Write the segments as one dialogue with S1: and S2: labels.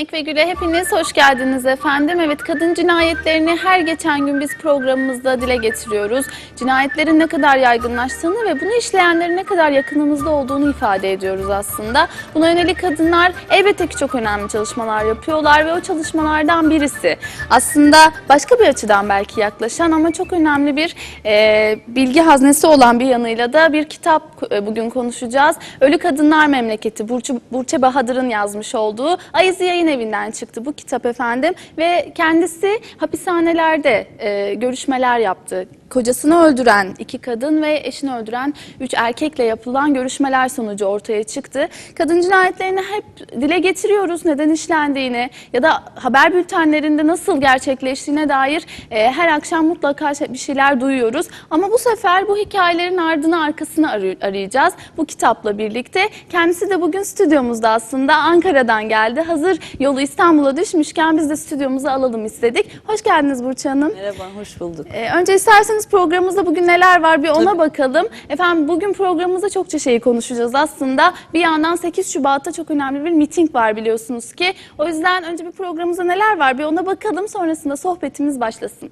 S1: my ve Güle hepiniz hoş geldiniz efendim. Evet kadın cinayetlerini her geçen gün biz programımızda dile getiriyoruz. Cinayetlerin ne kadar yaygınlaştığını ve bunu işleyenlerin ne kadar yakınımızda olduğunu ifade ediyoruz aslında. Buna yönelik kadınlar elbette ki çok önemli çalışmalar yapıyorlar ve o çalışmalardan birisi aslında başka bir açıdan belki yaklaşan ama çok önemli bir e, bilgi haznesi olan bir yanıyla da bir kitap e, bugün konuşacağız. Ölü Kadınlar Memleketi Burçu, Burçe Bahadır'ın yazmış olduğu Ayızı Yayın Evi'nden çıktı bu kitap efendim ve kendisi hapishanelerde e, görüşmeler yaptı. Kocasını öldüren iki kadın ve eşini öldüren üç erkekle yapılan görüşmeler sonucu ortaya çıktı. Kadın cinayetlerini hep dile getiriyoruz neden işlendiğini ya da haber bültenlerinde nasıl gerçekleştiğine dair e, her akşam mutlaka bir şeyler duyuyoruz. Ama bu sefer bu hikayelerin ardını arkasını arı- arayacağız bu kitapla birlikte. Kendisi de bugün stüdyomuzda aslında Ankara'dan geldi. Hazır yolu İstanbul'a düşmüşken biz de stüdyomuza alalım istedik. Hoş geldiniz Burç Hanım.
S2: Merhaba, hoş bulduk.
S1: Ee, önce isterseniz programımızda bugün neler var bir ona
S2: Tabii.
S1: bakalım. Efendim bugün programımızda çokça şeyi konuşacağız aslında. Bir yandan 8 Şubat'ta çok önemli bir miting var biliyorsunuz ki. O yüzden önce bir programımızda neler var bir ona bakalım sonrasında sohbetimiz başlasın.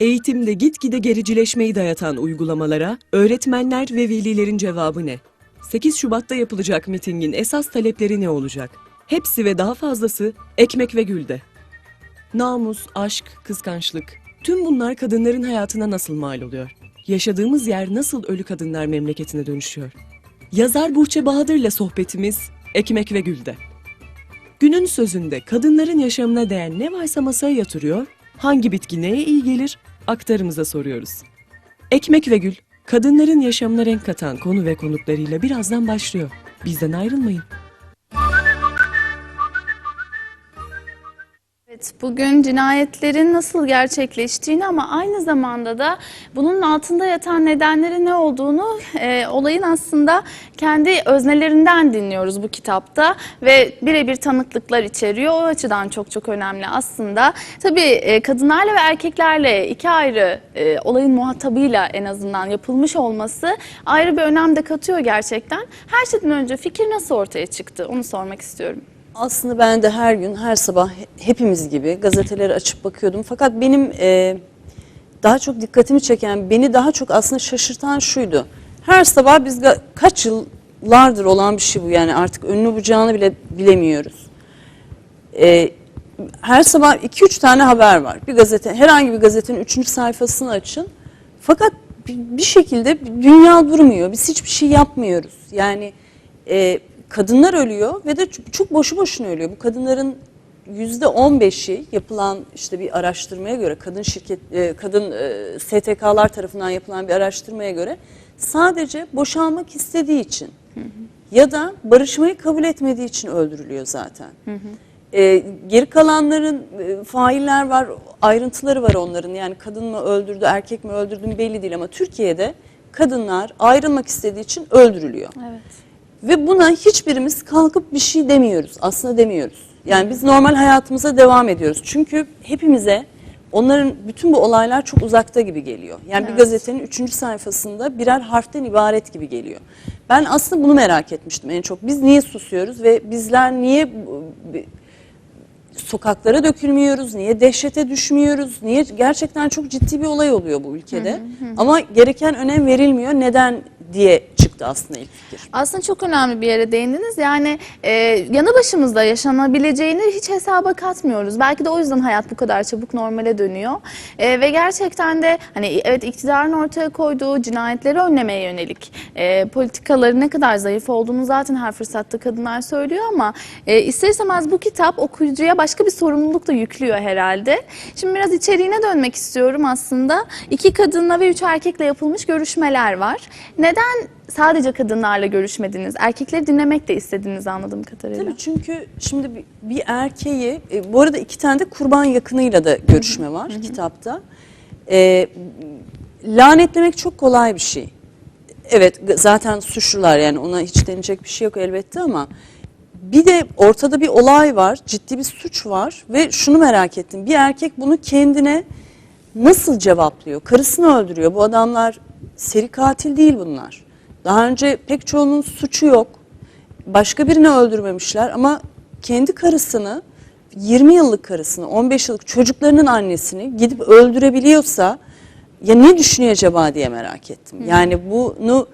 S3: Eğitimde gitgide gericileşmeyi dayatan uygulamalara öğretmenler ve velilerin cevabı ne? 8 Şubat'ta yapılacak mitingin esas talepleri ne olacak? Hepsi ve daha fazlası ekmek ve gülde. Namus, aşk, kıskançlık. Tüm bunlar kadınların hayatına nasıl mal oluyor? Yaşadığımız yer nasıl ölü kadınlar memleketine dönüşüyor? Yazar Burçe Bahadır'la sohbetimiz Ekmek ve Gül'de. Günün sözünde kadınların yaşamına değen ne varsa masaya yatırıyor, hangi bitki neye iyi gelir aktarımıza soruyoruz. Ekmek ve Gül, kadınların yaşamına renk katan konu ve konuklarıyla birazdan başlıyor. Bizden ayrılmayın.
S1: Evet, bugün cinayetlerin nasıl gerçekleştiğini ama aynı zamanda da bunun altında yatan nedenleri ne olduğunu e, olayın aslında kendi öznelerinden dinliyoruz bu kitapta ve birebir tanıklıklar içeriyor. O açıdan çok çok önemli aslında. Tabii e, kadınlarla ve erkeklerle iki ayrı e, olayın muhatabıyla en azından yapılmış olması ayrı bir önem de katıyor gerçekten. Her şeyden önce fikir nasıl ortaya çıktı onu sormak istiyorum.
S2: Aslında ben de her gün, her sabah he- hepimiz gibi gazeteleri açıp bakıyordum. Fakat benim e, daha çok dikkatimi çeken, beni daha çok aslında şaşırtan şuydu. Her sabah biz kaç yıllardır olan bir şey bu yani artık önünü bucağını bile bilemiyoruz. E, her sabah 2-3 tane haber var. Bir gazete, herhangi bir gazetenin 3. sayfasını açın. Fakat bir şekilde dünya durmuyor. Biz hiçbir şey yapmıyoruz. Yani e, kadınlar ölüyor ve de çok, çok boşu boşuna ölüyor. Bu kadınların yüzde 15'i yapılan işte bir araştırmaya göre kadın şirket e, kadın e, STK'lar tarafından yapılan bir araştırmaya göre sadece boşanmak istediği için ya da barışmayı kabul etmediği için öldürülüyor zaten. E, geri kalanların e, failler var, ayrıntıları var onların. Yani kadın mı öldürdü, erkek mi öldürdü belli değil ama Türkiye'de kadınlar ayrılmak istediği için öldürülüyor.
S1: Evet.
S2: Ve buna hiçbirimiz kalkıp bir şey demiyoruz. Aslında demiyoruz. Yani biz normal hayatımıza devam ediyoruz. Çünkü hepimize onların bütün bu olaylar çok uzakta gibi geliyor. Yani bir
S1: Evet.
S2: gazetenin üçüncü sayfasında birer harften ibaret gibi geliyor. Ben aslında bunu merak etmiştim en çok. Biz niye susuyoruz ve bizler niye sokaklara dökülmüyoruz, niye dehşete düşmüyoruz, niye gerçekten çok ciddi bir olay oluyor bu ülkede. Ama gereken önem verilmiyor. Neden diye çıktı aslında ilk fikir.
S1: Aslında çok önemli bir yere değindiniz. Yani e, yanı başımızda yaşanabileceğini hiç hesaba katmıyoruz. Belki de o yüzden hayat bu kadar çabuk normale dönüyor. E, ve gerçekten de hani evet iktidarın ortaya koyduğu cinayetleri önlemeye yönelik e, politikaları ne kadar zayıf olduğunu zaten her fırsatta kadınlar söylüyor ama e, ister bu kitap okuyucuya başka bir sorumluluk da yüklüyor herhalde. Şimdi biraz içeriğine dönmek istiyorum aslında. İki kadınla ve üç erkekle yapılmış görüşmeler var. Neden sadece kadınlarla görüşmediniz? Erkekleri dinlemek de istediğinizi anladığım kadarıyla.
S2: Tabii çünkü şimdi bir, bir erkeği, e, bu arada iki tane de kurban yakınıyla da görüşme var kitapta. E, lanetlemek çok kolay bir şey. Evet zaten suçlular yani ona hiç denecek bir şey yok elbette ama bir de ortada bir olay var, ciddi bir suç var ve şunu merak ettim. Bir erkek bunu kendine nasıl cevaplıyor? Karısını öldürüyor. Bu adamlar seri katil değil bunlar. Daha önce pek çoğunun suçu yok. Başka birini öldürmemişler ama kendi karısını 20 yıllık karısını, 15 yıllık çocuklarının annesini gidip öldürebiliyorsa ya ne düşünüyor acaba diye merak ettim. Yani bunu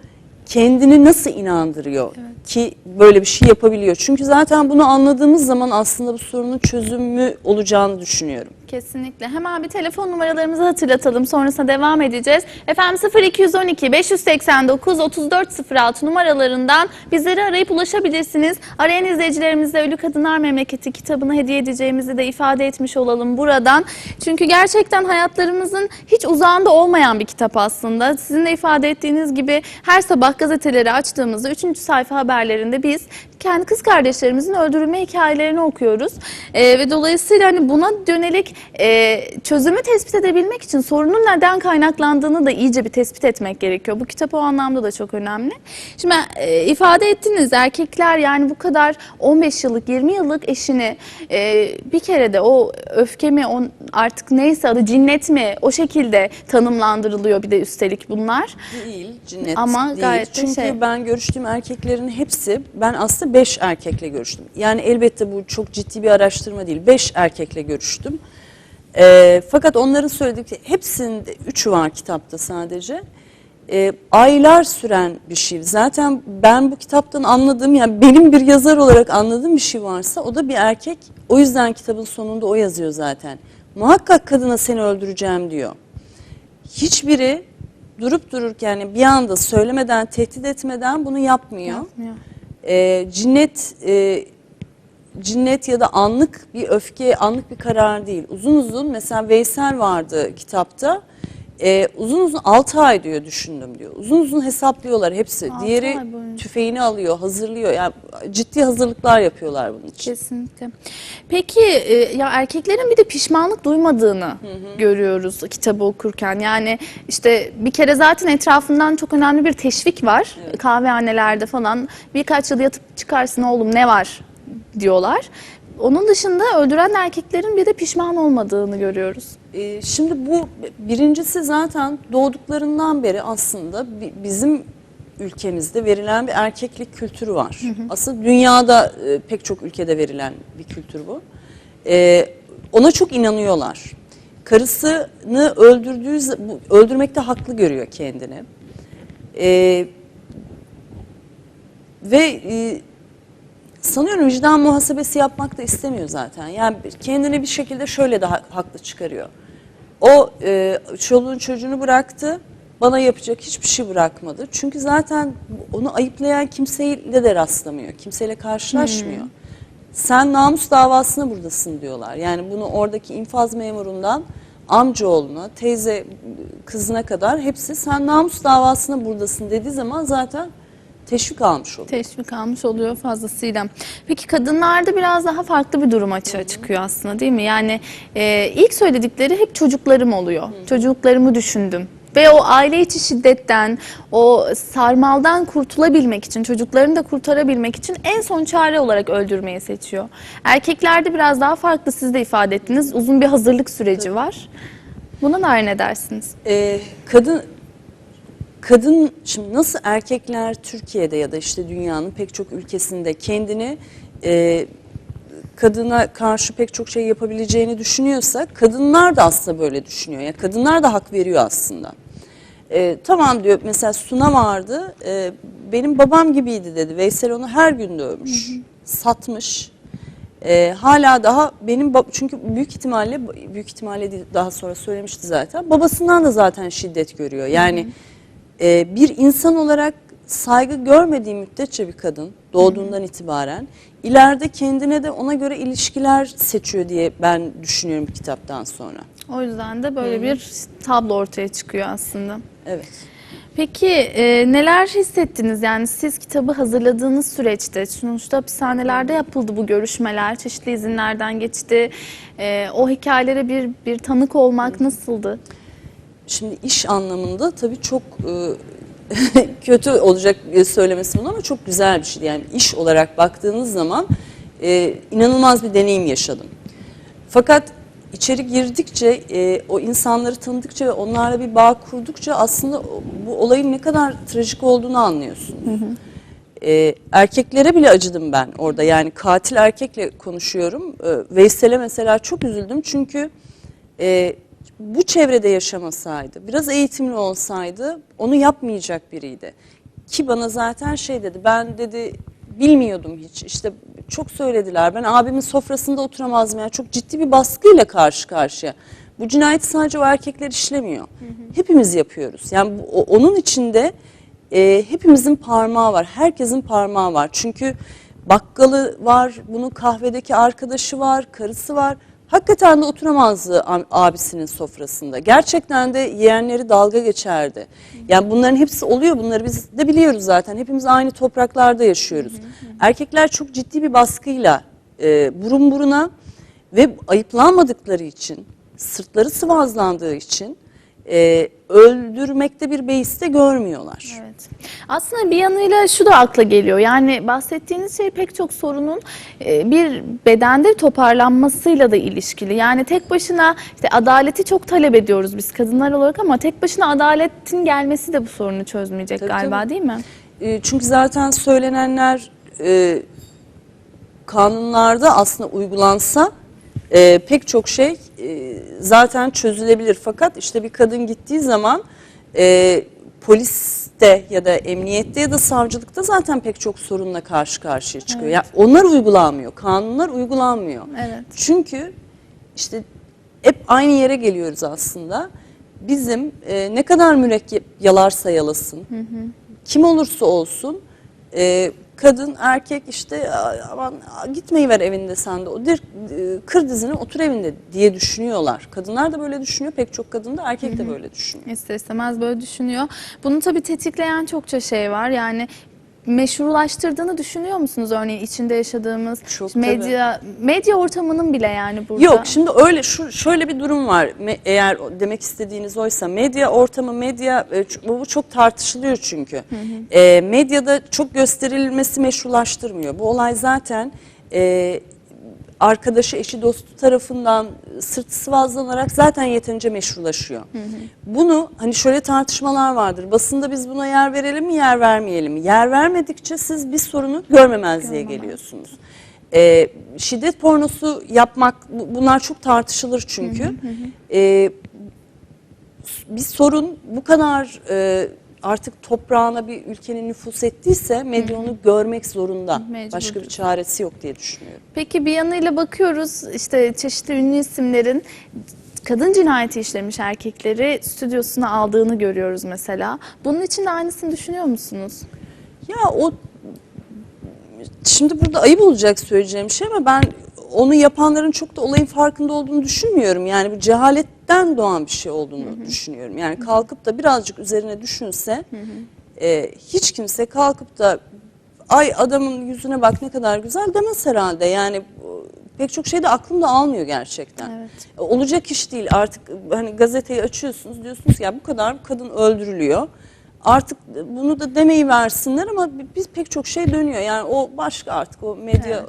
S2: kendini nasıl inandırıyor ki böyle bir şey yapabiliyor? Çünkü zaten bunu anladığımız zaman aslında bu sorunun çözümü olacağını düşünüyorum.
S1: Kesinlikle. Hemen bir telefon numaralarımızı hatırlatalım. Sonrasında devam edeceğiz. Efendim 0212 589 3406 numaralarından bizleri arayıp ulaşabilirsiniz. Arayan izleyicilerimize Ölü Kadınlar Memleketi kitabını hediye edeceğimizi de ifade etmiş olalım buradan. Çünkü gerçekten hayatlarımızın hiç uzağında olmayan bir kitap aslında. Sizin de ifade ettiğiniz gibi her sabah gazeteleri açtığımızda 3. sayfa haberlerinde biz kendi kız kardeşlerimizin öldürülme hikayelerini okuyoruz. Ee, ve dolayısıyla hani buna dönelik e, çözümü tespit edebilmek için sorunun neden kaynaklandığını da iyice bir tespit etmek gerekiyor. Bu kitap o anlamda da çok önemli. Şimdi e, ifade ettiniz erkekler yani bu kadar 15 yıllık 20 yıllık eşini e, bir kere de o öfke mi on, artık neyse adı cinnet mi o şekilde tanımlandırılıyor bir de üstelik bunlar.
S2: Değil, cinnet
S1: Ama
S2: değil.
S1: gayet
S2: Çünkü
S1: şey-
S2: ben görüştüğüm erkeklerin hepsi, ben aslında beş erkekle görüştüm. Yani elbette bu çok ciddi bir araştırma değil. Beş erkekle görüştüm. Ee, fakat onların söyledikleri, hepsinde, üçü var kitapta sadece. Ee, aylar süren bir şey. Zaten ben bu kitaptan anladığım, yani benim bir yazar olarak anladığım bir şey varsa o da bir erkek. O yüzden kitabın sonunda o yazıyor zaten. Muhakkak kadına seni öldüreceğim diyor hiçbiri durup dururken bir anda söylemeden, tehdit etmeden bunu yapmıyor.
S1: Yapmıyor.
S2: Ee, cinnet e, cinnet ya da anlık bir öfke, anlık bir karar değil. Uzun uzun mesela Veysel vardı kitapta. Ee, uzun uzun 6 ay diyor düşündüm diyor. Uzun uzun hesaplıyorlar hepsi.
S1: Altı
S2: Diğeri
S1: ay boyunca.
S2: tüfeğini alıyor, hazırlıyor. Yani ciddi hazırlıklar yapıyorlar bunun için.
S1: Kesinlikle. Peki e, ya erkeklerin bir de pişmanlık duymadığını görüyoruz kitabı okurken. Yani işte bir kere zaten etrafından çok önemli bir teşvik var. Kahvehanelerde falan birkaç yıl yatıp çıkarsın oğlum ne var diyorlar. Onun dışında öldüren erkeklerin bir de pişman olmadığını görüyoruz.
S2: Ee, Şimdi bu birincisi zaten doğduklarından beri aslında bi- bizim ülkemizde verilen bir erkeklik kültürü var. Aslında dünyada e, pek çok ülkede verilen bir kültür bu. Ee, Ona çok inanıyorlar. Karısını öldürdüğü öldürmekte haklı görüyor kendini. Ee, ve e, sanıyorum vicdan muhasebesi yapmak da istemiyor zaten. Yani kendini bir şekilde şöyle de ha- haklı çıkarıyor. O e, çoluğun çocuğunu bıraktı, bana yapacak hiçbir şey bırakmadı. Çünkü zaten onu ayıplayan kimseyle de rastlamıyor, kimseyle karşılaşmıyor. Sen namus davasına buradasın diyorlar. Yani bunu oradaki infaz memurundan amcaoğluna, teyze kızına kadar hepsi sen namus davasına buradasın dediği zaman zaten teşvik almış oluyor.
S1: Teşvik almış oluyor fazlasıyla. Peki kadınlarda biraz daha farklı bir durum açığa çıkıyor aslında değil mi? Yani e, ilk söyledikleri hep çocuklarım oluyor. Çocuklarımı düşündüm. Ve o aile içi şiddetten, o sarmaldan kurtulabilmek için, çocuklarını da kurtarabilmek için en son çare olarak öldürmeyi seçiyor. Erkeklerde biraz daha farklı siz de ifade ettiniz. Uzun bir hazırlık süreci var. Buna dair ne dersiniz?
S2: Ee, kadın kadın şimdi nasıl erkekler Türkiye'de ya da işte dünyanın pek çok ülkesinde kendini e, kadına karşı pek çok şey yapabileceğini düşünüyorsa kadınlar da aslında böyle düşünüyor. Yani kadınlar da hak veriyor aslında. E, tamam diyor mesela Suna vardı e, benim babam gibiydi dedi. Veysel onu her gün dövmüş, satmış. E, hala daha benim çünkü büyük ihtimalle büyük ihtimalle daha sonra söylemişti zaten. Babasından da zaten şiddet görüyor. Yani e, bir insan olarak saygı görmediği müddetçe bir kadın doğduğundan itibaren ileride kendine de ona göre ilişkiler seçiyor diye ben düşünüyorum bu kitaptan sonra.
S1: O yüzden de böyle bir tablo ortaya çıkıyor aslında.
S2: Evet.
S1: Peki e, neler hissettiniz? Yani siz kitabı hazırladığınız süreçte, sonuçta hapishanelerde yapıldı bu görüşmeler, çeşitli izinlerden geçti. E, o hikayelere bir bir tanık olmak nasıldı?
S2: Şimdi iş anlamında tabii çok e, kötü olacak söylemesi bunu ama çok güzel bir şey. Yani iş olarak baktığınız zaman e, inanılmaz bir deneyim yaşadım. Fakat içeri girdikçe, e, o insanları tanıdıkça ve onlarla bir bağ kurdukça aslında bu olayın ne kadar trajik olduğunu anlıyorsunuz. E, erkeklere bile acıdım ben orada. Yani katil erkekle konuşuyorum. E, Veysel'e mesela çok üzüldüm çünkü e, bu çevrede yaşamasaydı, biraz eğitimli olsaydı onu yapmayacak biriydi. Ki bana zaten şey dedi, ben dedi bilmiyordum hiç. İşte çok söylediler. Ben abimin sofrasında oturamazdım. Yani çok ciddi bir baskıyla karşı karşıya. Bu cinayeti sadece o erkekler işlemiyor. Hepimiz yapıyoruz. Yani bu, onun içinde e, hepimizin parmağı var. Herkesin parmağı var. Çünkü bakkalı var, bunun kahvedeki arkadaşı var, karısı var. Hakikaten de oturamazdı am- abisinin sofrasında. Gerçekten de yeğenleri dalga geçerdi. Yani bunların hepsi oluyor. Bunları biz de biliyoruz zaten. Hepimiz aynı topraklarda yaşıyoruz. Erkekler çok ciddi bir baskıyla e, burun buruna ve ayıplanmadıkları için, sırtları sıvazlandığı için e, öldürmekte bir beis de görmüyorlar.
S1: Evet. Aslında bir yanıyla şu da akla geliyor. Yani bahsettiğiniz şey pek çok sorunun e, bir bedende toparlanmasıyla da ilişkili. Yani tek başına işte adaleti çok talep ediyoruz biz kadınlar olarak ama tek başına adaletin gelmesi de bu sorunu çözmeyecek
S2: Tabii,
S1: galiba
S2: tabii.
S1: değil mi?
S2: E, çünkü zaten söylenenler e, kanunlarda aslında uygulansa pek çok şey e, zaten çözülebilir. Fakat işte bir kadın gittiği zaman e, poliste ya da emniyette ya da savcılıkta zaten pek çok sorunla karşı karşıya çıkıyor. Yani onlar uygulanmıyor, kanunlar uygulanmıyor.
S1: Evet.
S2: Çünkü işte hep aynı yere geliyoruz aslında. Bizim e, ne kadar mürekkep yalarsa yalasın, kim olursa olsun e, kadın erkek işte "Aa, aman gitmeyi ver evinde sen de o dir, e, kır dizini otur evinde diye düşünüyorlar. Kadınlar da böyle düşünüyor pek çok kadın da erkek de böyle düşünüyor.
S1: İster istemez böyle düşünüyor. Bunu tabii tetikleyen çokça şey var. Yani meşrulaştırdığını düşünüyor musunuz örneğin içinde yaşadığımız
S2: Çok
S1: medya medya ortamının bile yani burada?
S2: Yok şimdi öyle şu şöyle bir durum var. Me- eğer demek istediğiniz oysa medya ortamı medya e, bu çok tartışılıyor çünkü. E, medyada çok gösterilmesi meşrulaştırmıyor. Bu olay zaten e, arkadaşı, eşi, dostu tarafından sırt sıvazlanarak zaten yeterince meşrulaşıyor. Bunu hani şöyle tartışmalar vardır. Basında biz buna yer verelim mi, yer vermeyelim mi? Yer vermedikçe siz bir sorunu görmemezliğe geliyorsunuz. Ee, şiddet pornosu yapmak bu- bunlar çok tartışılır çünkü. Ee, bir sorun bu kadar e, artık toprağına bir ülkenin nüfus ettiyse medya onu görmek zorunda.
S1: Mecbur.
S2: Başka bir çaresi yok diye düşünüyorum.
S1: Peki bir yanıyla bakıyoruz işte çeşitli ünlü isimlerin kadın cinayeti işlemiş erkekleri stüdyosuna aldığını görüyoruz mesela. Bunun için de aynısını düşünüyor musunuz?
S2: Ya o şimdi burada ayıp olacak söyleyeceğim şey ama ben onu yapanların çok da olayın farkında olduğunu düşünmüyorum. Yani bu cehaletten doğan bir şey olduğunu düşünüyorum. Yani kalkıp da birazcık üzerine düşünse e, hiç kimse kalkıp da ay adamın yüzüne bak ne kadar güzel demez herhalde. Yani pek çok şey de aklımda almıyor gerçekten.
S1: Evet.
S2: E, Olacak iş değil artık hani gazeteyi açıyorsunuz diyorsunuz ki ya bu kadar kadın öldürülüyor. Artık bunu da demeyi versinler ama biz pek çok şey dönüyor. Yani o başka artık o medya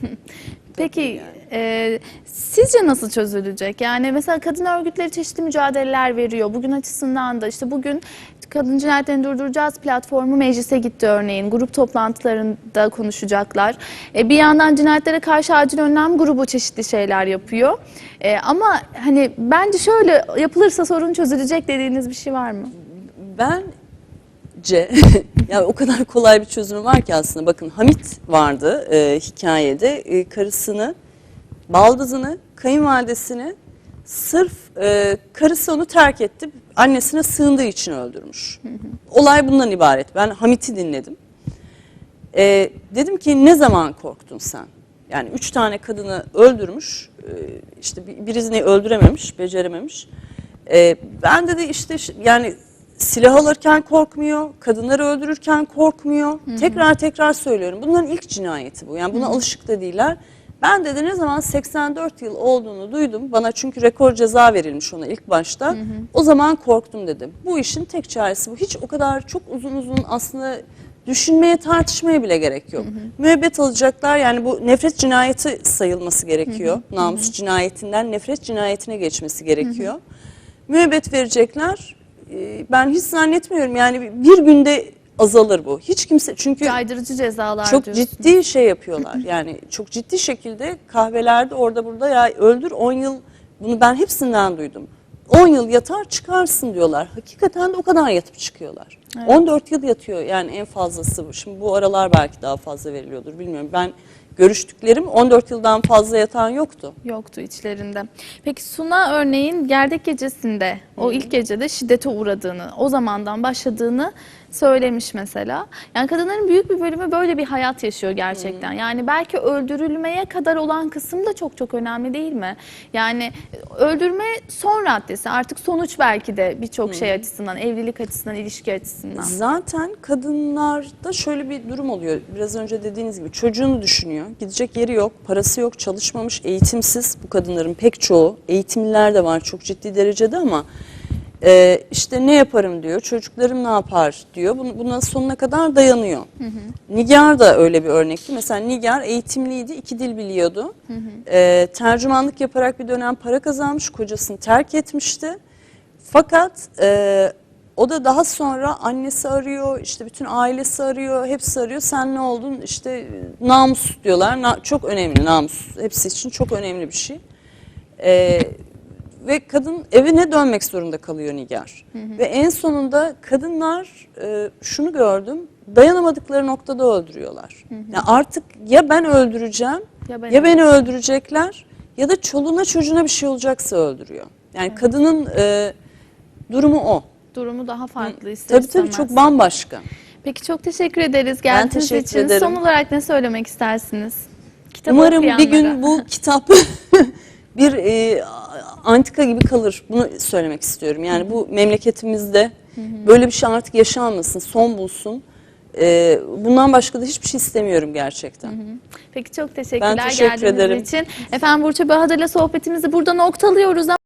S1: Peki e, sizce nasıl çözülecek? Yani mesela kadın örgütleri çeşitli mücadeleler veriyor. Bugün açısından da işte bugün Kadın Cinayetlerini Durduracağız platformu meclise gitti örneğin. Grup toplantılarında konuşacaklar. E, bir yandan cinayetlere karşı acil önlem grubu çeşitli şeyler yapıyor. E, ama hani bence şöyle yapılırsa sorun çözülecek dediğiniz bir şey var mı?
S2: Bence yani o kadar kolay bir çözümü var ki aslında. Bakın Hamit vardı e, hikayede e, karısını, baldızını, kayınvalidesini sırf e, karısı onu terk etti. Annesine sığındığı için öldürmüş. Olay bundan ibaret. Ben Hamit'i dinledim. E, dedim ki ne zaman korktun sen? Yani üç tane kadını öldürmüş, e, işte bir- birisini öldürememiş, becerememiş. E, ben dedi işte ş- yani silah alırken korkmuyor, kadınları öldürürken korkmuyor. Tekrar tekrar söylüyorum. Bunların ilk cinayeti bu. Yani buna alışık da değiller. Ben dedi ne zaman 84 yıl olduğunu duydum. Bana çünkü rekor ceza verilmiş ona ilk başta. O zaman korktum dedim. Bu işin tek çaresi bu. Hiç o kadar çok uzun uzun aslında düşünmeye, tartışmaya bile gerek yok. Müebbet alacaklar yani bu nefret cinayeti sayılması gerekiyor. Namus cinayetinden nefret cinayetine geçmesi gerekiyor. Müebbet verecekler. Ee, Ben hiç zannetmiyorum yani bir günde azalır bu. Hiç kimse çünkü
S1: Caydırıcı cezalar
S2: çok
S1: diyorsun.
S2: ciddi şey yapıyorlar. Yani çok ciddi şekilde kahvelerde orada burada ya öldür 10 yıl bunu ben hepsinden duydum. 10 yıl yatar çıkarsın diyorlar. Hakikaten de o kadar yatıp çıkıyorlar. 14 yıl yatıyor yani en fazlası. bu. Şimdi bu aralar belki daha fazla veriliyordur bilmiyorum. Ben görüştüklerim 14 yıldan fazla yatan yoktu.
S1: Yoktu içlerinde. Peki Suna örneğin gerdek gecesinde o ilk gecede şiddete uğradığını, o zamandan başladığını söylemiş mesela. Yani kadınların büyük bir bölümü böyle bir hayat yaşıyor gerçekten. Yani belki öldürülmeye kadar olan kısım da çok çok önemli değil mi? Yani öldürme son raddesi artık sonuç belki de birçok şey açısından, evlilik açısından, ilişki açısından.
S2: Zaten kadınlarda şöyle bir durum oluyor. Biraz önce dediğiniz gibi çocuğunu düşünüyor. Gidecek yeri yok, parası yok, çalışmamış, eğitimsiz bu kadınların pek çoğu. Eğitimliler de var çok ciddi derecede ama e, işte ne yaparım diyor, çocuklarım ne yapar diyor. Bun- Buna sonuna kadar dayanıyor. Nigar da öyle bir örnekti. Mesela Nigar eğitimliydi, iki dil biliyordu. E, tercümanlık yaparak bir dönem para kazanmış, kocasını terk etmişti. Fakat e, o da daha sonra annesi arıyor, işte bütün ailesi arıyor, hepsi arıyor. Sen ne oldun? İşte e, namus diyorlar. Na- çok önemli namus. Hepsi için çok önemli bir şey. E, ve kadın evine dönmek zorunda kalıyor Nigar. Ve en sonunda kadınlar e, şunu gördüm. Dayanamadıkları noktada öldürüyorlar. Yani artık ya ben öldüreceğim
S1: Ya ben
S2: ya beni öldürecekler ya da çoluğuna çocuğuna bir şey olacaksa öldürüyor. Yani kadının e, durumu o.
S1: Durumu daha farklı ister
S2: Tabii tabii çok bambaşka.
S1: Peki çok teşekkür ederiz geldiğiniz
S2: teşekkür
S1: için.
S2: ederim.
S1: Son olarak ne söylemek istersiniz? Kitap
S2: Umarım bir gün bu kitap bir e, antika gibi kalır. Bunu söylemek istiyorum. Yani bu memleketimizde böyle bir şey artık yaşanmasın, son bulsun. E, bundan başka da hiçbir şey istemiyorum gerçekten.
S1: Peki çok teşekkürler
S2: Ben teşekkür
S1: geldiğiniz
S2: ederim.
S1: için. Efendim Burça Bahadır'la sohbetimizi burada noktalıyoruz.